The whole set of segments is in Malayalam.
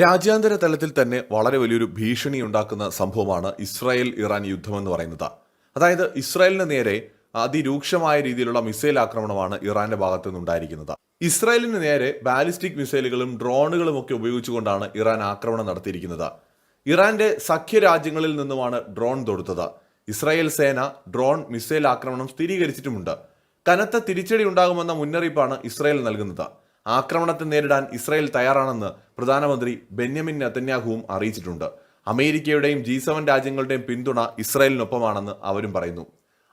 രാജ്യാന്തര തലത്തിൽ തന്നെ വളരെ വലിയൊരു ഭീഷണി ഉണ്ടാക്കുന്ന സംഭവമാണ് ഇസ്രായേൽ ഇറാൻ യുദ്ധം എന്ന് പറയുന്നത്. അതായത് ഇസ്രായേലിന് നേരെ അതിരൂക്ഷമായ രീതിയിലുള്ള മിസൈൽ ആക്രമണമാണ് ഇറാന്റെ ഭാഗത്തു നിന്നുണ്ടായിരിക്കുന്നത്. ഇസ്രായേലിന് നേരെ ബാലിസ്റ്റിക് മിസൈലുകളും ഡ്രോണുകളും ഒക്കെ ഉപയോഗിച്ചുകൊണ്ടാണ് ഇറാൻ ആക്രമണം നടത്തിയിരിക്കുന്നത്. ഇറാന്റെ സഖ്യ രാജ്യങ്ങളിൽ നിന്നുമാണ് ഡ്രോൺ തൊടുത്തത്. ഇസ്രായേൽ സേന ഡ്രോൺ മിസൈൽ ആക്രമണം സ്ഥിരീകരിച്ചിട്ടുമുണ്ട്. കനത്ത തിരിച്ചടി ഉണ്ടാകുമെന്ന മുന്നറിയിപ്പാണ് ഇസ്രായേൽ നൽകുന്നത്. ആക്രമണത്തെ നേരിടാൻ ഇസ്രായേൽ തയ്യാറാണെന്ന് പ്രധാനമന്ത്രി ബെന്യമിൻ നെതന്യാഹുവും അറിയിച്ചിട്ടുണ്ട്. അമേരിക്കയുടെയും ജി സെവൻ രാജ്യങ്ങളുടെയും പിന്തുണ ഇസ്രായേലിനൊപ്പമാണെന്ന് അവരും പറയുന്നു.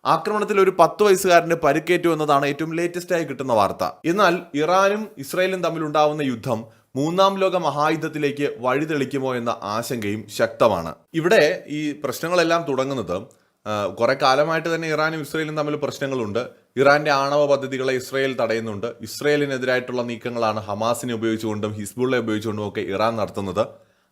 ആക്രമണത്തിൽ ഒരു പത്ത് വയസ്സുകാരന് പരിക്കേറ്റു എന്നതാണ് ഏറ്റവും ലേറ്റസ്റ്റ് ആയി കിട്ടുന്ന വാർത്ത. എന്നാൽ ഇറാനും ഇസ്രായേലും തമ്മിലുണ്ടാവുന്ന യുദ്ധം മൂന്നാം ലോക മഹായുദ്ധത്തിലേക്ക് വഴിതെളിക്കുമോ എന്ന ആശങ്കയും ശക്തമാണ്. ഇവിടെ ഈ പ്രശ്നങ്ങളെല്ലാം തുടങ്ങുന്നത് കുറെ കാലമായിട്ട് തന്നെ ഇറാനും ഇസ്രയേലും തമ്മിൽ പ്രശ്നങ്ങളുണ്ട്. ഇറാന്റെ ആണവ പദ്ധതികളെ ഇസ്രയേൽ തടയുന്നുണ്ട്. ഇസ്രയേലിനെതിരായിട്ടുള്ള നീക്കങ്ങളാണ് ഹമാസിനെ ഉപയോഗിച്ചുകൊണ്ടും ഹിസ്ബുള്ളെ ഉപയോഗിച്ചുകൊണ്ടും ഒക്കെ ഇറാൻ നടത്തുന്നത്.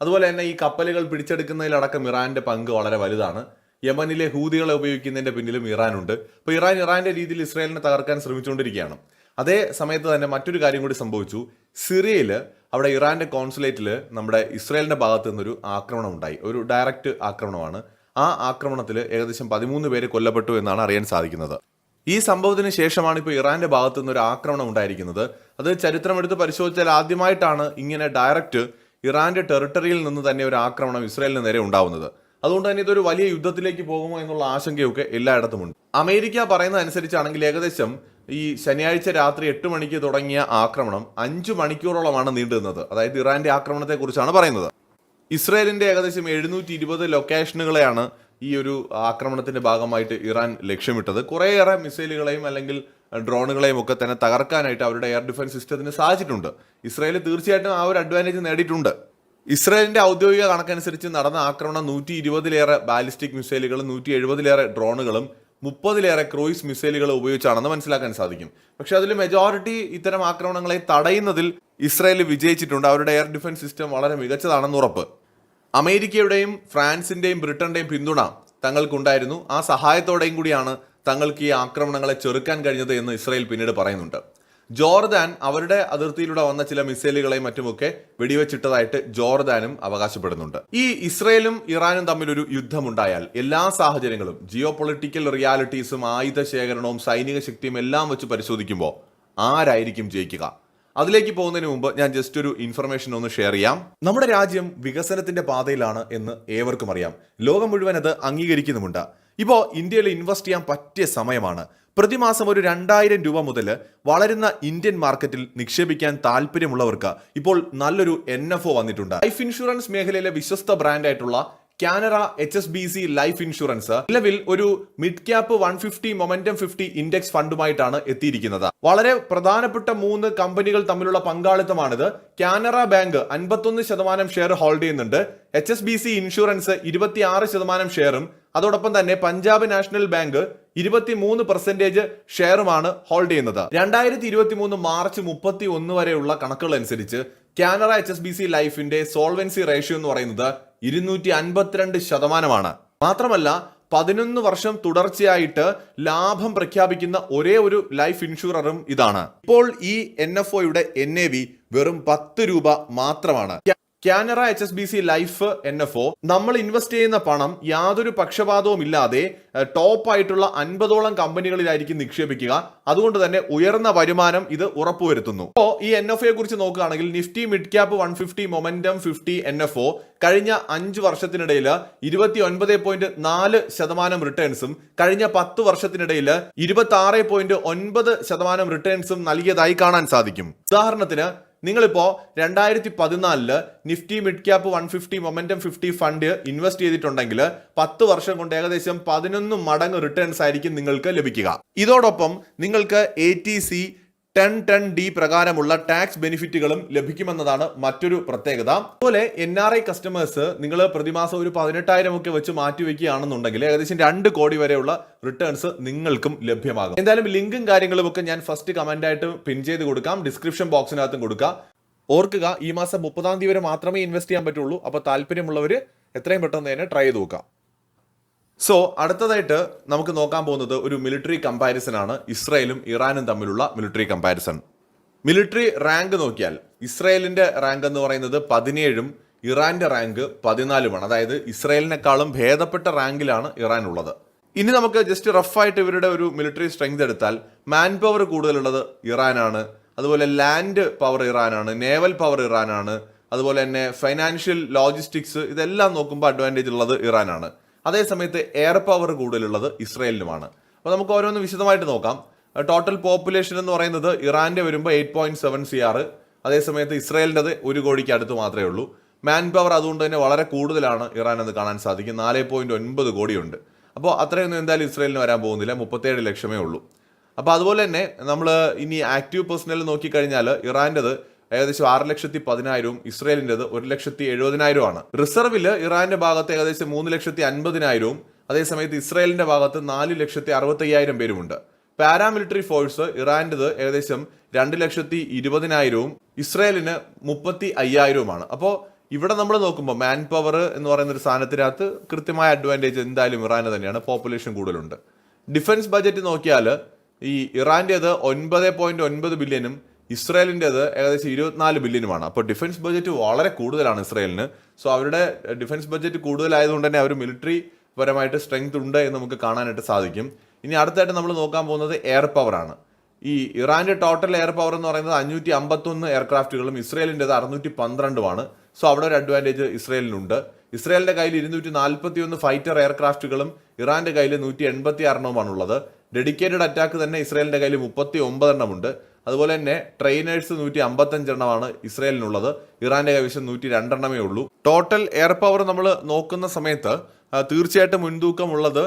അതുപോലെ തന്നെ ഈ കപ്പലുകൾ പിടിച്ചെടുക്കുന്നതിലടക്കം ഇറാന്റെ പങ്ക് വളരെ വലുതാണ്. യമനിലെ ഹൂതികളെ ഉപയോഗിക്കുന്നതിന്റെ പിന്നിലും ഇറാനുണ്ട്. അപ്പോൾ ഇറാൻ ഇറാന്റെ രീതിയിൽ ഇസ്രായേലിനെ തകർക്കാൻ ശ്രമിച്ചുകൊണ്ടിരിക്കുകയാണ്. അതേ സമയത്ത് തന്നെ മറ്റൊരു കാര്യം കൂടി സംഭവിച്ചു. സിറിയയിൽ അവിടെ ഇറാന്റെ കോൺസുലേറ്റിൽ നമ്മുടെ ഇസ്രായേലിന്റെ ഭാഗത്ത് നിന്നൊരു ആക്രമണം ഉണ്ടായി. ഒരു ഡയറക്റ്റ് ആക്രമണമാണ്. ആ ആക്രമണത്തിൽ ഏകദേശം പതിമൂന്ന് പേര് കൊല്ലപ്പെട്ടു എന്നാണ് അറിയാൻ സാധിക്കുന്നത്. ഈ സംഭവത്തിന് ശേഷമാണ് ഇപ്പോൾ ഇറാന്റെ ഭാഗത്തു നിന്ന് ഒരു ആക്രമണം ഉണ്ടായിരിക്കുന്നത്. അത് ചരിത്രം ചരിത്രമെടുത്ത് പരിശോധിച്ചാൽ ആദ്യമായിട്ടാണ് ഇങ്ങനെ ഡയറക്റ്റ് ഇറാന്റെ ടെറിട്ടറിയിൽ നിന്ന് തന്നെ ഒരു ആക്രമണം ഇസ്രായേലിന് നേരെ ഉണ്ടാവുന്നത്. അതുകൊണ്ട് തന്നെ ഇതൊരു വലിയ യുദ്ധത്തിലേക്ക് പോകുമോ എന്നുള്ള ആശങ്കയൊക്കെ എല്ലായിടത്തുമുണ്ട് അമേരിക്ക പറയുന്നത് അനുസരിച്ചാണെങ്കിൽ ഏകദേശം ഈ ശനിയാഴ്ച രാത്രി എട്ട് മണിക്ക് തുടങ്ങിയ ആക്രമണം അഞ്ചു മണിക്കൂറോളമാണ് നീണ്ടുനിന്നത്. അതായത് ഇറാന്റെ ആക്രമണത്തെക്കുറിച്ചാണ് പറയുന്നത്. ഇസ്രായേലിന്റെ ഏകദേശം എഴുന്നൂറ്റി ഇരുപത് ലൊക്കേഷനുകളെയാണ് ഈ ഒരു ആക്രമണത്തിന്റെ ഭാഗമായിട്ട് ഇറാൻ ലക്ഷ്യമിട്ടത്. കുറേയേറെ മിസൈലുകളെയും അല്ലെങ്കിൽ ഡ്രോണുകളെയും ഒക്കെ തന്നെ തകർക്കാനായിട്ട് അവരുടെ എയർ ഡിഫൻസ് സിസ്റ്റത്തിന് സാധിച്ചിട്ടുണ്ട്. ഇസ്രായേൽ തീർച്ചയായിട്ടും ആ ഒരു അഡ്വാന്റേജ് നേടിയിട്ടുണ്ട്. ഇസ്രായേലിന്റെ ഔദ്യോഗിക കണക്കനുസരിച്ച് നടന്ന ആക്രമണം നൂറ്റി ഇരുപതിലേറെ ബാലിസ്റ്റിക് മിസൈലുകളും നൂറ്റി എഴുപതിലേറെ ഡ്രോണുകളും മുപ്പതിലേറെ ക്രൂയിസ് മിസൈലുകൾ ഉപയോഗിച്ചാണെന്ന് മനസ്സിലാക്കാൻ സാധിക്കും. പക്ഷെ അതിൽ മെജോറിറ്റി ഇത്തരം ആക്രമണങ്ങളെ തടയുന്നതിൽ ഇസ്രായേൽ വിജയിച്ചിട്ടുണ്ട്. അവരുടെ എയർ ഡിഫൻസ് സിസ്റ്റം വളരെ മികച്ചതാണെന്ന് ഉറപ്പ്. അമേരിക്കയുടെയും ഫ്രാൻസിന്റെയും ബ്രിട്ടന്റെയും പിന്തുണ തങ്ങൾക്കുണ്ടായിരുന്നു. ആ സഹായത്തോടെയും കൂടിയാണ് തങ്ങൾക്ക് ഈ ആക്രമണങ്ങളെ ചെറുക്കാൻ കഴിഞ്ഞത് എന്ന് ഇസ്രായേൽ പിന്നീട് പറയുന്നുണ്ട്. ജോർദാൻ അവരുടെ അതിർത്തിയിലൂടെ വന്ന ചില മിസൈലുകളെയും മറ്റുമൊക്കെ വെടിവെച്ചിട്ടതായിട്ട് ജോർദാനും അവകാശപ്പെടുന്നുണ്ട്. ഈ ഇസ്രയേലും ഇറാനും തമ്മിലൊരു യുദ്ധമുണ്ടായാൽ എല്ലാ സാഹചര്യങ്ങളും ജിയോ പൊളിറ്റിക്കൽ റിയാലിറ്റീസും ആയുധ ശേഖരണവും സൈനിക ശക്തിയും എല്ലാം വെച്ച് പരിശോധിക്കുമ്പോൾ ആരായിരിക്കും ജയിക്കുക? അതിലേക്ക് പോകുന്നതിന് മുമ്പ് ഞാൻ ജസ്റ്റ് ഒരു ഇൻഫർമേഷൻ ഒന്ന് ഷെയർ ചെയ്യാം. നമ്മുടെ രാജ്യം വികസനത്തിന്റെ പാതയിലാണ് എന്ന് ഏവർക്കും അറിയാം. ലോകം മുഴുവൻ അത് അംഗീകരിക്കുന്നുമുണ്ട്. ഇപ്പോൾ ഇന്ത്യയിൽ ഇൻവെസ്റ്റ് ചെയ്യാൻ പറ്റിയ സമയമാണ്. പ്രതിമാസം ഒരു രണ്ടായിരം രൂപ മുതൽ വളരുന്ന ഇന്ത്യൻ മാർക്കറ്റിൽ നിക്ഷേപിക്കാൻ താല്പര്യമുള്ളവർക്ക് ഇപ്പോൾ നല്ലൊരു എൻ എഫ് ഒ വന്നിട്ടുണ്ട്. ലൈഫ് ഇൻഷുറൻസ് മേഖലയിലെ വിശ്വസ്ത ബ്രാൻഡായിട്ടുള്ള Canara H S B C life insurance നിലവിൽ ഒരു mid cap one fifty momentum fifty index ഫണ്ടുമായിട്ടാണ് എത്തിയിരിക്കുന്നത്. വളരെ പ്രധാനപ്പെട്ട മൂന്ന് കമ്പനികൾ തമ്മിലുള്ള പങ്കാളിത്തമാണിത്. കാനറ ബാങ്ക് അൻപത്തൊന്ന് ശതമാനം ഷെയർ ഹോൾഡ് ചെയ്യുന്നുണ്ട്. H S B C insurance ഇരുപത്തിയാറ് ശതമാനം ഷെയറും. അതോടൊപ്പം തന്നെ പഞ്ചാബ് നാഷണൽ ബാങ്ക് ഇരുപത്തിമൂന്ന് പെർസെന്റേജ് ഷെയറുമാണ് ഹോൾഡ് ചെയ്യുന്നത്. രണ്ടായിരത്തി ഇരുപത്തി മൂന്ന് മാർച്ച് മുപ്പത്തി ഒന്ന് വരെയുള്ള കണക്കുകൾ അനുസരിച്ച് Canara H S B C ലൈഫിന്റെ സോൾവൻസി റേഷ്യോ എന്ന് പറയുന്നത് ഇരുന്നൂറ്റി അൻപത്തിരണ്ട് ശതമാനമാണ്. മാത്രമല്ല പതിനൊന്ന് വർഷം തുടർച്ചയായിട്ട് ലാഭം പ്രഖ്യാപിക്കുന്ന ഒരേ ഒരു ലൈഫ് ഇൻഷുററും ഇതാണ്. ഇപ്പോൾ ഈ എൻ എഫ് ഒയുടെ എൻ എ വി വെറും പത്ത് രൂപ മാത്രമാണ്. Canara H S B C life N F O നമ്മൾ ഇൻവെസ്റ്റ് ചെയ്യുന്ന പണം യാതൊരു പക്ഷപാതവും ഇല്ലാതെ ടോപ്പ് ആയിട്ടുള്ള അൻപതോളം കമ്പനികളിലായിരിക്കും നിക്ഷേപിക്കുക. അതുകൊണ്ട് തന്നെ ഉയർന്ന വരുമാനം ഇത് ഉറപ്പുവരുത്തുന്നു. അപ്പോൾ ഈ എൻ എഫ് കുറിച്ച് നോക്കുകയാണെങ്കിൽ Nifty mid cap one fifty momentum fifty N F O കഴിഞ്ഞ അഞ്ച് വർഷത്തിനിടയിൽ ഇരുപത്തി ഒൻപത് പോയിന്റ് നാല് ശതമാനം റിട്ടേൺസും കഴിഞ്ഞ പത്ത് വർഷത്തിനിടയിൽ ഇരുപത്തി ആറ് പോയിന്റ് ഒൻപത് ശതമാനം റിട്ടേൺസും നൽകിയതായി കാണാൻ സാധിക്കും. ഉദാഹരണത്തിന് നിങ്ങളിപ്പോ രണ്ടായിരത്തി പതിനാലിൽ Nifty mid cap one fifty momentum fifty fund invest ചെയ്തിട്ടുണ്ടെങ്കിൽ പത്ത് വർഷം കൊണ്ട് ഏകദേശം പതിനൊന്ന് മടങ്ങ് റിട്ടേൺസ് ആയിരിക്കും നിങ്ങൾക്ക് ലഭിക്കുക. ഇതോടൊപ്പം നിങ്ങൾക്ക് eighty C ten ten D പ്രകാരമുള്ള ടാക്സ് ബെനിഫിറ്റുകളും ലഭിക്കുമെന്നതാണ് മറ്റൊരു പ്രത്യേകത. അതുപോലെ എൻ ആർ ഐ കസ്റ്റമേഴ്സ് നിങ്ങൾ പ്രതിമാസം ഒരു പതിനെട്ടായിരം ഒക്കെ വെച്ച് മാറ്റിവെക്കുകയാണെന്നുണ്ടെങ്കിൽ ഏകദേശം രണ്ട് കോടി വരെയുള്ള റിട്ടേൺസ് നിങ്ങൾക്കും ലഭ്യമാകും. എന്തായാലും ലിങ്കും കാര്യങ്ങളും ഒക്കെ ഞാൻ ഫസ്റ്റ് കമന്റ് ആയിട്ട് പിൻ ചെയ്ത് കൊടുക്കാം. ഡിസ്ക്രിപ്ഷൻ ബോക്സിനകത്തും കൊടുക്കാം. ഓർക്കുക ഈ മാസം മുപ്പതാം തീയതി വരെ മാത്രമേ ഇൻവെസ്റ്റ് ചെയ്യാൻ പറ്റുള്ളൂ. അപ്പോൾ താല്പര്യമുള്ളവർ എത്രയും പെട്ടെന്ന് തന്നെ ട്രൈ ചെയ്ത് നോക്കാം. സോ അടുത്തതായിട്ട് നമുക്ക് നോക്കാൻ പോകുന്നത് ഒരു മിലിറ്ററി കമ്പാരിസൺ ആണ്. ഇസ്രായേലും ഇറാനും തമ്മിലുള്ള മിലിറ്ററി കമ്പാരിസൺ മിലിറ്ററി റാങ്ക് നോക്കിയാൽ ഇസ്രായേലിന്റെ റാങ്ക് എന്ന് പറയുന്നത് പതിനേഴും ഇറാന്റെ റാങ്ക് പതിനാലുമാണ്. അതായത് ഇസ്രായേലിനെക്കാളും ഭേദപ്പെട്ട റാങ്കിലാണ് ഇറാൻ ഉള്ളത്. ഇനി നമുക്ക് ജസ്റ്റ് റഫായിട്ട് ഇവരുടെ ഒരു മിലിറ്ററി സ്ട്രെങ്ത് എടുത്താൽ മാൻ പവർ കൂടുതലുള്ളത് ഇറാനാണ്. അതുപോലെ ലാൻഡ് പവർ ഇറാനാണ് നേവൽ പവർ ഇറാനാണ്. അതുപോലെ തന്നെ ഫൈനാൻഷ്യൽ ലോജിസ്റ്റിക്സ് ഇതെല്ലാം നോക്കുമ്പോൾ അഡ്വാന്റേജ് ഉള്ളത് ഇറാനാണ്. അതേസമയത്ത് എയർ പവർ കൂടുതലുള്ളത് ഇസ്രയേലിനുമാണ്. അപ്പോൾ നമുക്ക് ഓരോന്ന് വിശദമായിട്ട് നോക്കാം. ടോട്ടൽ പോപ്പുലേഷൻ എന്ന് പറയുന്നത് ഇറാന്റെ വരുമ്പോൾ എയ്റ്റ് പോയിന്റ് സെവൻ സി ആറ് അതേസമയത്ത് ഇസ്രയേലിന്റെത് ഒരു കോടിക്ക് അടുത്ത് മാത്രമേ ഉള്ളൂ. മാൻ പവർ അതുകൊണ്ട് തന്നെ വളരെ കൂടുതലാണ് ഇറാൻ എന്ന് കാണാൻ സാധിക്കും. നാല് പോയിന്റ് ഒൻപത് കോടിയുണ്ട്. അപ്പോൾ അത്രയൊന്നും എന്തായാലും ഇസ്രയേലിന് വരാൻ പോകുന്നില്ല. മുപ്പത്തേഴ് ലക്ഷമേ ഉള്ളൂ. അപ്പോൾ അതുപോലെ തന്നെ നമ്മൾ ഇനി ആക്റ്റീവ് പേഴ്സണൽ നോക്കിക്കഴിഞ്ഞാൽ ഇറാന്റെത് ഏകദേശം ആറ് ലക്ഷത്തി പതിനായിരവും ഇസ്രയേലിന്റെത് ഒരു ലക്ഷത്തി എഴുപതിനായിരവുമാണ്. റിസർവിൽ ഇറാന്റെ ഭാഗത്ത് ഏകദേശം മൂന്ന് ലക്ഷത്തി അൻപതിനായിരവും അതേസമയത്ത് ഇസ്രയേലിന്റെ ഭാഗത്ത് നാല് ലക്ഷത്തി അറുപത്തയ്യായിരം പേരുമുണ്ട്. പാരാമിലിറ്ററി ഫോഴ്സ് ഇറാന്റെത് ഏകദേശം രണ്ട് ലക്ഷത്തി ഇരുപതിനായിരവും ഇസ്രയേലിന് മുപ്പത്തി അയ്യായിരവുമാണ്. അപ്പോൾ ഇവിടെ നമ്മൾ നോക്കുമ്പോൾ മാൻ പവർ എന്ന് പറയുന്ന ഒരു സാധനത്തിനകത്ത് കൃത്യമായ അഡ്വാന്റേജ് എന്തായാലും ഇറാന് തന്നെയാണ് പോപ്പുലേഷൻ കൂടുതലുണ്ട്. ഡിഫൻസ് ബജറ്റ് നോക്കിയാൽ ഈ ഇറാന്റേത് ഒൻപത് പോയിന്റ് ഒൻപത് ബില്യനും ഇസ്രായേലിന്റെത് ഏകദേശം ഇരുപത്തിനാല് ബില്യനുമാണ്. അപ്പോൾ ഡിഫൻസ് ബഡ്ജറ്റ് വളരെ കൂടുതലാണ് ഇസ്രായേലിന്. സോ അവരുടെ ഡിഫൻസ് ബഡ്ജറ്റ് കൂടുതലായതുകൊണ്ട് തന്നെ അവർ മിലിറ്ററി പരമായിട്ട് സ്ട്രെങ്ത് ഉണ്ട് എന്ന് നമുക്ക് കാണാനായിട്ട് സാധിക്കും. ഇനി അടുത്തായിട്ട് നമ്മൾ നോക്കാൻ പോകുന്നത് എയർ പവറാണ് ഈ ഇറാന്റെ ടോട്ടൽ എയർ പവർ എന്ന് പറയുന്നത് അഞ്ഞൂറ്റി അമ്പത്തൊന്ന് എയർക്രാഫ്റ്റുകളും ഇസ്രയേലിന്റെത് അറുന്നൂറ്റി പന്ത്രണ്ടുമാണ് സോ അവിടെ ഒരു അഡ്വാന്റേജ് ഇസ്രയേലിനുണ്ട്. ഇസ്രയേലിന്റെ കയ്യിൽ ഇരുന്നൂറ്റി നാൽപ്പത്തി ഒന്ന് ഫൈറ്റർ എയർക്രാഫ്റ്റുകളും ഇറാന്റെ കയ്യിൽ നൂറ്റി എൺപത്തി ആറെണ്ണവുമാണുള്ളത് ഡെഡിക്കേറ്റഡ് അറ്റാക്ക് തന്നെ ഇസ്രയേലിന്റെ കയ്യിൽ മുപ്പത്തി ഒമ്പതെണ്ണമുണ്ട് അതുപോലെ തന്നെ ട്രെയിനേഴ്സ് നൂറ്റി അമ്പത്തഞ്ചെണ്ണമാണ് ഇസ്രയേലിനുള്ളത്. ഇറാന്റെ കൈവശം നൂറ്റി രണ്ടെണ്ണമേ ഉള്ളൂ. ടോട്ടൽ എയർ പവർ നമ്മൾ നോക്കുന്ന സമയത്ത് തീർച്ചയായിട്ടും മുൻതൂക്കമുള്ളത്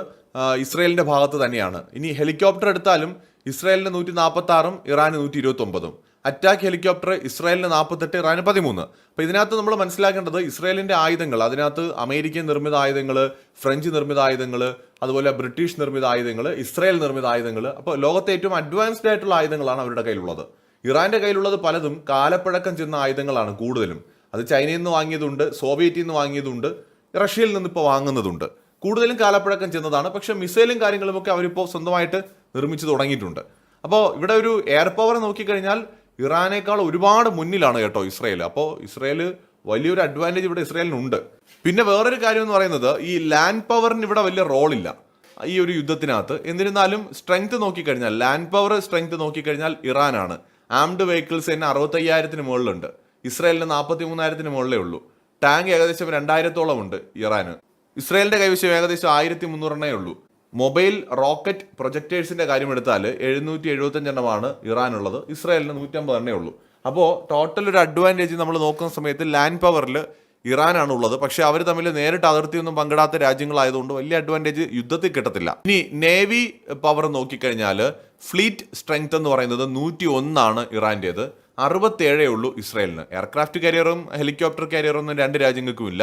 ഇസ്രയേലിന്റെ ഭാഗത്ത് തന്നെയാണ്. ഇനി ഹെലികോപ്റ്റർ എടുത്താലും ഇസ്രയേലിന് നൂറ്റി നാൽപ്പത്തി ആറും ഇറാന് നൂറ്റി ഇരുപത്തി ഒമ്പതും അറ്റാക്ക് ഹെലികോപ്റ്റർ ഇസ്രായേലിന് നാൽപ്പത്തെട്ട് ഇറാന് പതിമൂന്ന്. അപ്പോൾ ഇതിനകത്ത് നമ്മൾ മനസ്സിലാക്കേണ്ടത് ഇസ്രായേലിന്റെ ആയുധങ്ങൾ അതിനകത്ത് അമേരിക്കൻ നിർമ്മിത ആയുധങ്ങൾ ഫ്രഞ്ച് നിർമ്മിത ആയുധങ്ങൾ അതുപോലെ ബ്രിട്ടീഷ് നിർമ്മിത ആയുധങ്ങൾ ഇസ്രായേൽ നിർമ്മിത ആയുധങ്ങൾ. അപ്പോൾ ലോകത്തെ ഏറ്റവും അഡ്വാൻസ്ഡ് ആയിട്ടുള്ള ആയുധങ്ങളാണ് അവരുടെ കയ്യിലുള്ളത്. ഇറാന്റെ കയ്യിലുള്ളത് പലതും കാലപ്പഴക്കം ചെന്ന ആയുധങ്ങളാണ് കൂടുതലും. അത് ചൈനയിൽ നിന്ന് വാങ്ങിയതുണ്ട് സോവിയറ്റിൽ നിന്ന് വാങ്ങിയതുണ്ട് റഷ്യയിൽ നിന്ന് ഇപ്പോൾ വാങ്ങുന്നതുണ്ട്. കൂടുതലും കാലപ്പഴക്കം ചെന്നതാണ്. പക്ഷേ മിസൈലും കാര്യങ്ങളുമൊക്കെ അവരിപ്പോൾ സ്വന്തമായിട്ട് നിർമ്മിച്ചു തുടങ്ങിയിട്ടുണ്ട്. അപ്പോൾ ഇവിടെ ഒരു എയർ പവർ നോക്കിക്കഴിഞ്ഞാൽ ഇറാനേക്കാൾ ഒരുപാട് മുന്നിലാണ് കേട്ടോ ഇസ്രയേൽ. അപ്പോൾ ഇസ്രയേൽ വലിയൊരു അഡ്വാന്റേജ് ഇവിടെ ഇസ്രായേലിനുണ്ട്. പിന്നെ വേറൊരു കാര്യം എന്ന് പറയുന്നത് ഈ ലാൻഡ് പവറിന് ഇവിടെ വലിയ റോളില്ല ഈ ഒരു യുദ്ധത്തിനകത്ത്. എന്നിരുന്നാലും സ്ട്രെങ്ത് നോക്കിക്കഴിഞ്ഞാൽ ലാൻഡ് പവർ സ്ട്രെങ്ത് നോക്കിക്കഴിഞ്ഞാൽ ഇറാനാണ്. ആംഡ് വെഹിക്കിൾസ് തന്നെ അറുപത്തയ്യായിരത്തിന് മുകളിലുണ്ട്. ഇസ്രായേലിന് നാൽപ്പത്തി മൂന്നായിരത്തിന് മുകളിലേ ഉള്ളൂ. ടാങ്ക് ഏകദേശം രണ്ടായിരത്തോളം ഉണ്ട് ഇറാന്. ഇസ്രായേലിന്റെ കൈവശം ഏകദേശം ആയിരത്തി മുന്നൂറെണ്ണേ ഉള്ളൂ. മൊബൈൽ റോക്കറ്റ് പ്രൊജക്ടേഴ്സിന്റെ കാര്യം എടുത്താൽ എഴുന്നൂറ്റി എഴുപത്തഞ്ചെണ്ണമാണ് ഇറാനുള്ളത്. ഇസ്രായേലിന് നൂറ്റമ്പത് എണ്ണേ ഉള്ളൂ. അപ്പോൾ ടോട്ടൽ ഒരു അഡ്വാന്റേജ് നമ്മൾ നോക്കുന്ന സമയത്ത് ലാൻഡ് പവറിൽ ഇറാനാണ് ഉള്ളത് പക്ഷേ അവർ തമ്മിൽ നേരിട്ട് അതിർത്തിയൊന്നും പങ്കിടാത്ത രാജ്യങ്ങളായതുകൊണ്ട് വലിയ അഡ്വാന്റേജ് യുദ്ധത്തിൽ കിട്ടത്തില്ല. ഇനി നേവി പവർ നോക്കിക്കഴിഞ്ഞാൽ ഫ്ലീറ്റ് സ്ട്രെങ്ത് എന്ന് പറയുന്നത് നൂറ്റി ഒന്നാണ് ഇറാന്റേത് അറുപത്തേഴേ ഉള്ളൂ ഇസ്രായേലിന്. എയർക്രാഫ്റ്റ് കാരിയറും ഹെലികോപ്റ്റർ കാരിയറും ഒന്നും രണ്ട് രാജ്യങ്ങൾക്കും ഇല്ല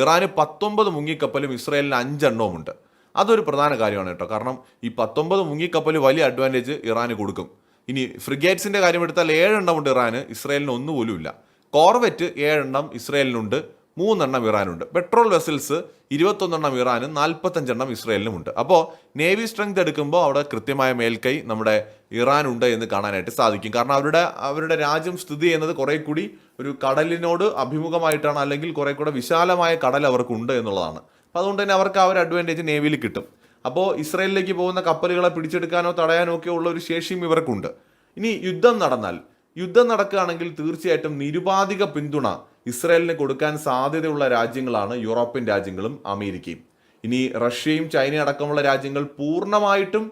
ഇറാന് പത്തൊമ്പത് മുങ്ങിക്കപ്പലും ഇസ്രായേലിന് അഞ്ചെണ്ണവും ഉണ്ട് അതൊരു പ്രധാന കാര്യമാണ് കേട്ടോ. കാരണം ഈ പത്തൊമ്പത് മുങ്ങിക്കപ്പൽ വലിയ അഡ്വാന്റേജ് ഇറാന് കൊടുക്കും. ഇനി ഫ്രിഗേറ്റ്സിന്റെ കാര്യം എടുത്താൽ ഏഴെണ്ണം ഉണ്ട് ഇറാന് ഇസ്രായേലിന് ഒന്നുപോലും ഇല്ല. കോർവെറ്റ് ഏഴെണ്ണം ഇസ്രയേലിനുണ്ട് മൂന്നെണ്ണം ഇറാനുണ്ട്. പെട്രോൾ വെസൽസ് ഇരുപത്തൊന്നെണ്ണം ഇറാനും നാൽപ്പത്തഞ്ചെണ്ണം ഇസ്രായേലിനുമുണ്ട്. അപ്പോൾ നേവി സ്ട്രെങ്ത് എടുക്കുമ്പോൾ അവിടെ കൃത്യമായ മേൽക്കൈ നമ്മുടെ ഇറാനുണ്ട് എന്ന് കാണാനായിട്ട് സാധിക്കും. കാരണം അവരുടെ അവരുടെ രാജ്യം സ്ഥിതി ചെയ്യുന്നത് കുറെ കൂടി ഒരു കടലിനോട് അഭിമുഖമായിട്ടാണ് അല്ലെങ്കിൽ കുറെ കൂടെ വിശാലമായ കടൽ അവർക്കുണ്ട് എന്നുള്ളതാണ്. അപ്പോൾ അതുകൊണ്ട് തന്നെ അവർക്ക് ആ ഒരു അഡ്വാന്റേജ് നേവിയിൽ കിട്ടും. അപ്പോൾ ഇസ്രയേലിലേക്ക് പോകുന്ന കപ്പലുകളെ പിടിച്ചെടുക്കാനോ തടയാനോ ഒക്കെ ഉള്ള ഒരു ശേഷിയും ഇവർക്കുണ്ട്. ഇനി യുദ്ധം നടന്നാൽ യുദ്ധം നടക്കുകയാണെങ്കിൽ തീർച്ചയായിട്ടും നിരുപാധിക പിന്തുണ ഇസ്രയേലിന് കൊടുക്കാൻ സാധ്യതയുള്ള രാജ്യങ്ങളാണ് യൂറോപ്യൻ രാജ്യങ്ങളും അമേരിക്കയും. ഇനി റഷ്യയും ചൈനയും അടക്കമുള്ള രാജ്യങ്ങൾ പൂർണമായിട്ടും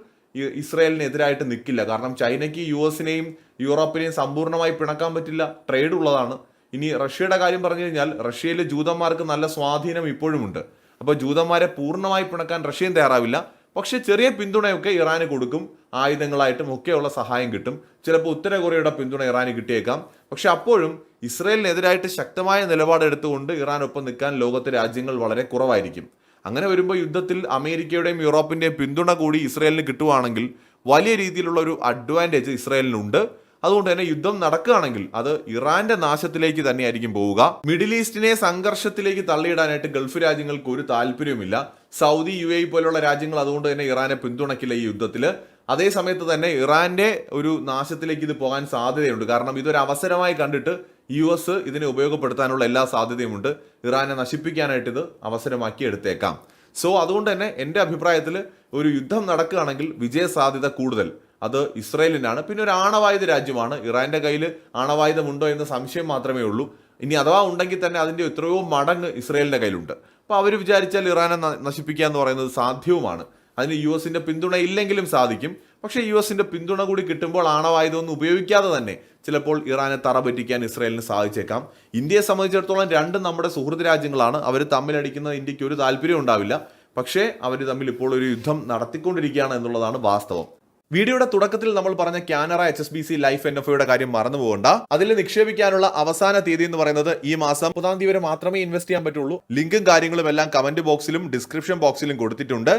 ഇസ്രയേലിനെതിരായിട്ട് നിൽക്കില്ല. കാരണം ചൈനയ്ക്ക് യു എസിനെയും യൂറോപ്പിനെയും സമ്പൂർണമായി പിണക്കാൻ പറ്റില്ല. ട്രേഡ് ഉള്ളതാണ്. ഇനി റഷ്യയുടെ കാര്യം പറഞ്ഞു കഴിഞ്ഞാൽ റഷ്യയിലെ ജൂതന്മാർക്ക് നല്ല സ്വാധീനം ഇപ്പോഴുമുണ്ട്. അപ്പോൾ ജൂതന്മാരെ പൂർണമായി പിണക്കാൻ റഷ്യയും തയ്യാറാവില്ല. പക്ഷേ ചെറിയ പിന്തുണയൊക്കെ ഇറാന് കൊടുക്കും. ആയുധങ്ങളായിട്ടും ഒക്കെയുള്ള സഹായം കിട്ടും. ചിലപ്പോൾ ഉത്തര കൊറിയയുടെ പിന്തുണ ഇറാന് കിട്ടിയേക്കാം. പക്ഷെ അപ്പോഴും ഇസ്രയേലിനെതിരായിട്ട് ശക്തമായ നിലപാടെടുത്തുകൊണ്ട് ഒപ്പം നിൽക്കാൻ ലോകത്തെ രാജ്യങ്ങൾ വളരെ കുറവായിരിക്കും. അങ്ങനെ വരുമ്പോൾ യുദ്ധത്തിൽ അമേരിക്കയുടെയും യൂറോപ്പിന്റെയും പിന്തുണ കൂടി ഇസ്രയേലിന് കിട്ടുവാണെങ്കിൽ വലിയ രീതിയിലുള്ള ഒരു അഡ്വാന്റേജ് ഇസ്രയേലിനുണ്ട്. അതുകൊണ്ട് തന്നെ യുദ്ധം നടക്കുകയാണെങ്കിൽ അത് ഇറാന്റെ നാശത്തിലേക്ക് തന്നെയായിരിക്കും പോവുക. മിഡിൽ ഈസ്റ്റിനെ സംഘർഷത്തിലേക്ക് തള്ളിയിടാനായിട്ട് ഗൾഫ് രാജ്യങ്ങൾക്ക് ഒരു താല്പര്യവുമില്ല. സൗദി യു എ പോലുള്ള രാജ്യങ്ങൾ അതുകൊണ്ട് തന്നെ ഇറാനെ പിന്തുണയ്ക്കില്ല ഈ യുദ്ധത്തിൽ അതേ സമയത്ത് തന്നെ ഇറാന്റെ ഒരു നാശത്തിലേക്ക് ഇത് പോകാൻ സാധ്യതയുണ്ട്. കാരണം ഇതൊരു അവസരമായി കണ്ടിട്ട് യു എസ് ഇതിനെ ഉപയോഗപ്പെടുത്താനുള്ള എല്ലാ സാധ്യതയുമുണ്ട്. ഇറാനെ നശിപ്പിക്കാനായിട്ട് ഇത് അവസരമാക്കി എടുത്തേക്കാം. സോ അതുകൊണ്ട് തന്നെ എന്റെ അഭിപ്രായത്തിൽ ഒരു യുദ്ധം നടക്കുകയാണെങ്കിൽ വിജയ സാധ്യത കൂടുതൽ. അത് ഇസ്രയേലിനാണ്. പിന്നെ ഒരു ആണവായുധ രാജ്യമാണ്. ഇറാന്റെ കയ്യിൽ ആണവായുധമുണ്ടോ എന്ന സംശയം മാത്രമേ ഉള്ളൂ. ഇനി അഥവാ ഉണ്ടെങ്കിൽ തന്നെ അതിന്റെ എത്രയോ മടങ്ങ് ഇസ്രയേലിന്റെ കയ്യിലുണ്ട്. അപ്പോൾ അവർ വിചാരിച്ചാൽ ഇറാനെ നശിപ്പിക്കുക എന്ന് പറയുന്നത് സാധ്യവുമാണ്. അതിന് യു എസിന്റെ പിന്തുണ ഇല്ലെങ്കിലും സാധിക്കും. പക്ഷേ യു എസിന്റെ പിന്തുണ കൂടി കിട്ടുമ്പോൾ ആണവായുധമൊന്നും ഉപയോഗിക്കാതെ തന്നെ ചിലപ്പോൾ ഇറാനെ തറ പറ്റിക്കാൻ ഇസ്രായേലിന് സാധിച്ചേക്കാം. ഇന്ത്യയെ സംബന്ധിച്ചിടത്തോളം രണ്ടും നമ്മുടെ സുഹൃത്ത് രാജ്യങ്ങളാണ്. അവർ തമ്മിലടിക്കുന്ന ഇന്ത്യയ്ക്ക് ഒരു താല്പര്യം ഉണ്ടാവില്ല. പക്ഷേ അവർ തമ്മിൽ ഇപ്പോൾ ഒരു യുദ്ധം നടത്തിക്കൊണ്ടിരിക്കുകയാണ് എന്നുള്ളതാണ് വാസ്തവം. വീഡിയോയുടെ തുടക്കത്തിൽ നമ്മൾ പറഞ്ഞ Canara H S B C life N F ഒയുടെ കാര്യം മറന്നുപോകണ്ട അതിൽ നിക്ഷേപിക്കാനുള്ള അവസാന തീയതി എന്ന് പറയുന്നത് ഈ മാസം മുപ്പതാം തീയതി വരെ മാത്രമേ ഇൻവെസ്റ്റ് ചെയ്യാൻ പറ്റുള്ളൂ. ലിങ്കും കാര്യങ്ങളും എല്ലാം കമന്റ് ബോക്സിലും ഡിസ്ക്രിപ്ഷൻ ബോക്സിലും കൊടുത്തിട്ടുണ്ട്.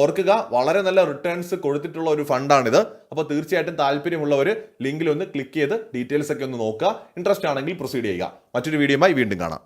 ഓർക്കുക വളരെ നല്ല റിട്ടേൺസ് കൊടുത്തിട്ടുള്ള ഒരു ഫണ്ടാണിത്. അപ്പോൾ തീർച്ചയായിട്ടും താല്പര്യമുള്ളവർ ലിങ്കിൽ ഒന്ന് ക്ലിക്ക് ചെയ്ത് ഡീറ്റെയിൽസ് ഒക്കെ ഒന്ന് നോക്കുക. ഇൻട്രസ്റ്റ് ആണെങ്കിൽ പ്രൊസീഡ് ചെയ്യുക. മറ്റൊരു വീഡിയോയുമായി വീണ്ടും കാണാം.